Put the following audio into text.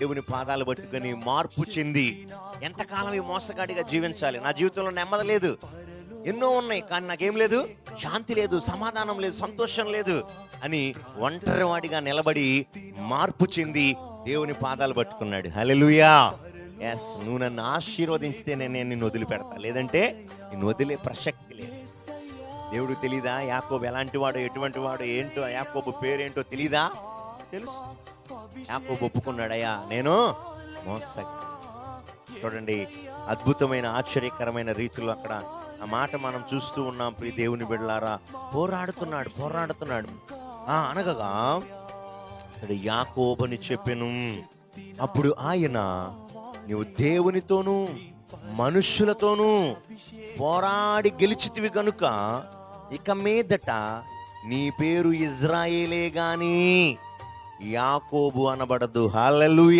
దేవుని పాదాలు పట్టుకొని మార్పు చెంది ఎంతకాలం ఈ మోసగాడిగా జీవించాలి? నా జీవితంలో నెమ్మది లేదు. ఎన్నో ఉన్నాయి కానీ నాకేం లేదు. శాంతి లేదు సమాధానం లేదు సంతోషం లేదు అని ఒంటరివాడిగా నిలబడి మార్పు చెంది దేవుని పాదాలు పట్టుకున్నాడు. హలెలుయా ఎస్ నువ్వు నన్ను ఆశీర్వదిస్తే నేను నిన్ను వదిలిపెడతా. లేదంటే నిన్ను వదిలే ప్రసక్తి లేదు. దేవుడు తెలీదా? యాకోబు ఎలాంటి వాడు ఎటువంటి వాడు ఏంటో యాకోబు పేరేంటో తెలీదా? తెలుసు. యాకోబు ఒప్పుకున్నాడయ్యా. నేను మోస చూడండి అద్భుతమైన ఆశ్చర్యకరమైన రీతిలో అక్కడ ఆ మాట మనం చూస్తూ ఉన్నాం ప్రియ దేవుని బిడ్డలారా. పోరాడుతున్నాడు పోరాడుతున్నాడు. ఆ అనగగా యాకోబని చెప్పెను. అప్పుడు ఆయన నువ్వు దేవునితోనూ మనుష్యులతోనూ పోరాడి గెలిచితివి కనుక ఇక మీదట నీ పేరు ఇజ్రాయేలే గాని యాకోబు అనబడదు. హల్లెలూయా.